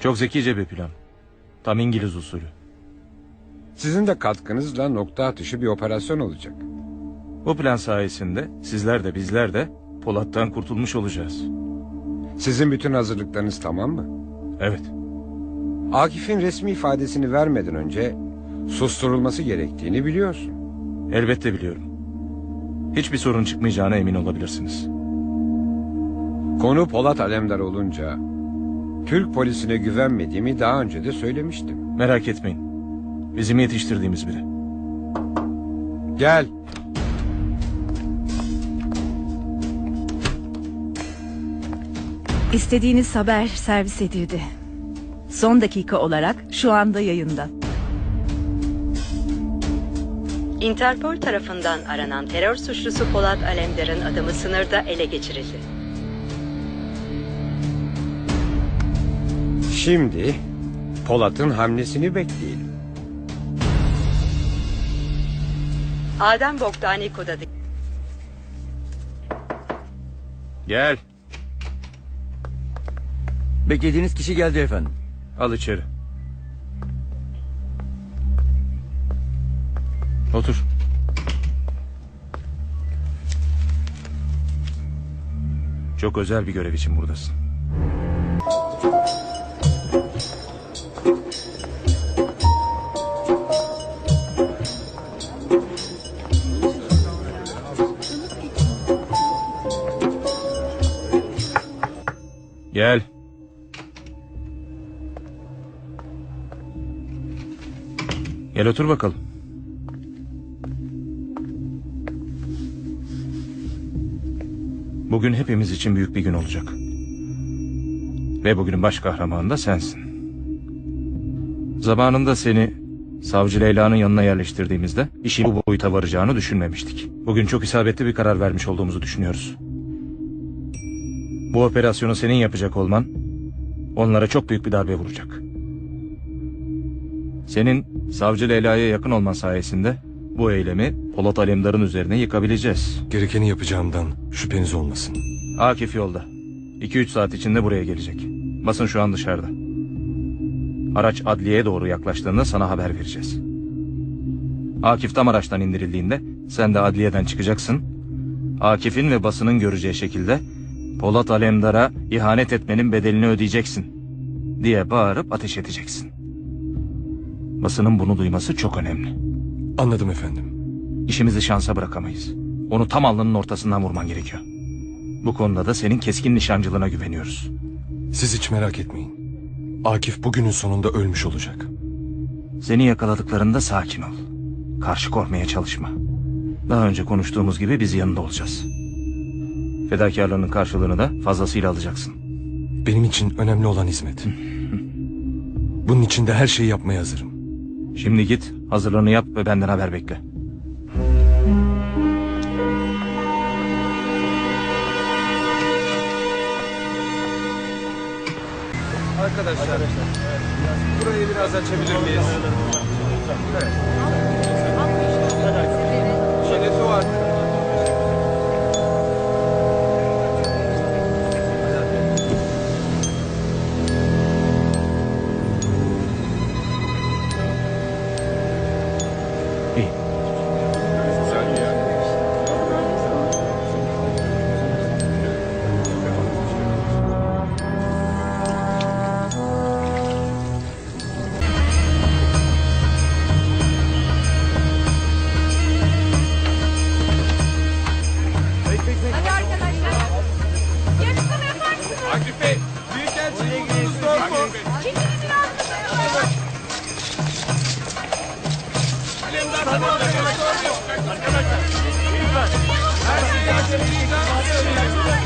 Çok zekice bir plan. Tam İngiliz usulü. Sizin de katkınızla nokta atışı bir operasyon olacak. Bu plan sayesinde sizler de bizler de Polat'tan kurtulmuş olacağız. Sizin bütün hazırlıklarınız tamam mı? Evet. Akif'in resmi ifadesini vermeden önce susturulması gerektiğini biliyorsun. Elbette biliyorum. Hiçbir sorun çıkmayacağına emin olabilirsiniz. Konu Polat Alemdar olunca Türk polisine güvenmediğimi daha önce de söylemiştim. Merak etmeyin. Bizim yetiştirdiğimiz biri. Gel. İstediğiniz haber servis edildi. Son dakika olarak şu anda yayında. Interpol tarafından aranan terör suçlusu Polat Alemdar'ın adamı sınırda ele geçirildi. Şimdi Polat'ın hamlesini bekleyelim. Adem Bogdani kodadı. Gel. Beklediğiniz kişi geldi efendim. Al içeri. Otur. Çok özel bir görev için buradasın. Gel. Gel otur bakalım. Bugün hepimiz için büyük bir gün olacak. Ve bugünün baş kahramanı da sensin. Zamanında seni Savcı Leyla'nın yanına yerleştirdiğimizde işin bu boyuta varacağını düşünmemiştik. Bugün çok isabetli bir karar vermiş olduğumuzu düşünüyoruz. Bu operasyonu senin yapacak olman onlara çok büyük bir darbe vuracak. Senin Savcı Leyla'ya yakın olman sayesinde bu eylemi Polat Alemdar'ın üzerine yıkabileceğiz. Gerekeni yapacağımdan şüpheniz olmasın. Akif yolda. 2-3 saat içinde buraya gelecek. Basın şu an dışarıda. Araç adliyeye doğru yaklaştığında sana haber vereceğiz. Akif tam araçtan indirildiğinde sen de adliyeden çıkacaksın. Akif'in ve basının göreceği şekilde Polat Alemdar'a ihanet etmenin bedelini ödeyeceksin diye bağırıp ateş edeceksin. Basının bunu duyması çok önemli. Anladım efendim. İşimizi şansa bırakamayız. Onu tam alnının ortasından vurman gerekiyor. Bu konuda da senin keskin nişancılığına güveniyoruz. Siz hiç merak etmeyin. Akif bugünün sonunda ölmüş olacak. Seni yakaladıklarında sakin ol. Karşı korkmaya çalışma. Daha önce konuştuğumuz gibi biz yanında olacağız. Fedakarlığının karşılığını da fazlasıyla alacaksın. Benim için önemli olan hizmet. Bunun için de her şeyi yapmaya hazırım. Şimdi git, hazırlığını yap ve benden haber bekle. Arkadaşlar, burayı biraz açabilir miyiz? Evet. Her şey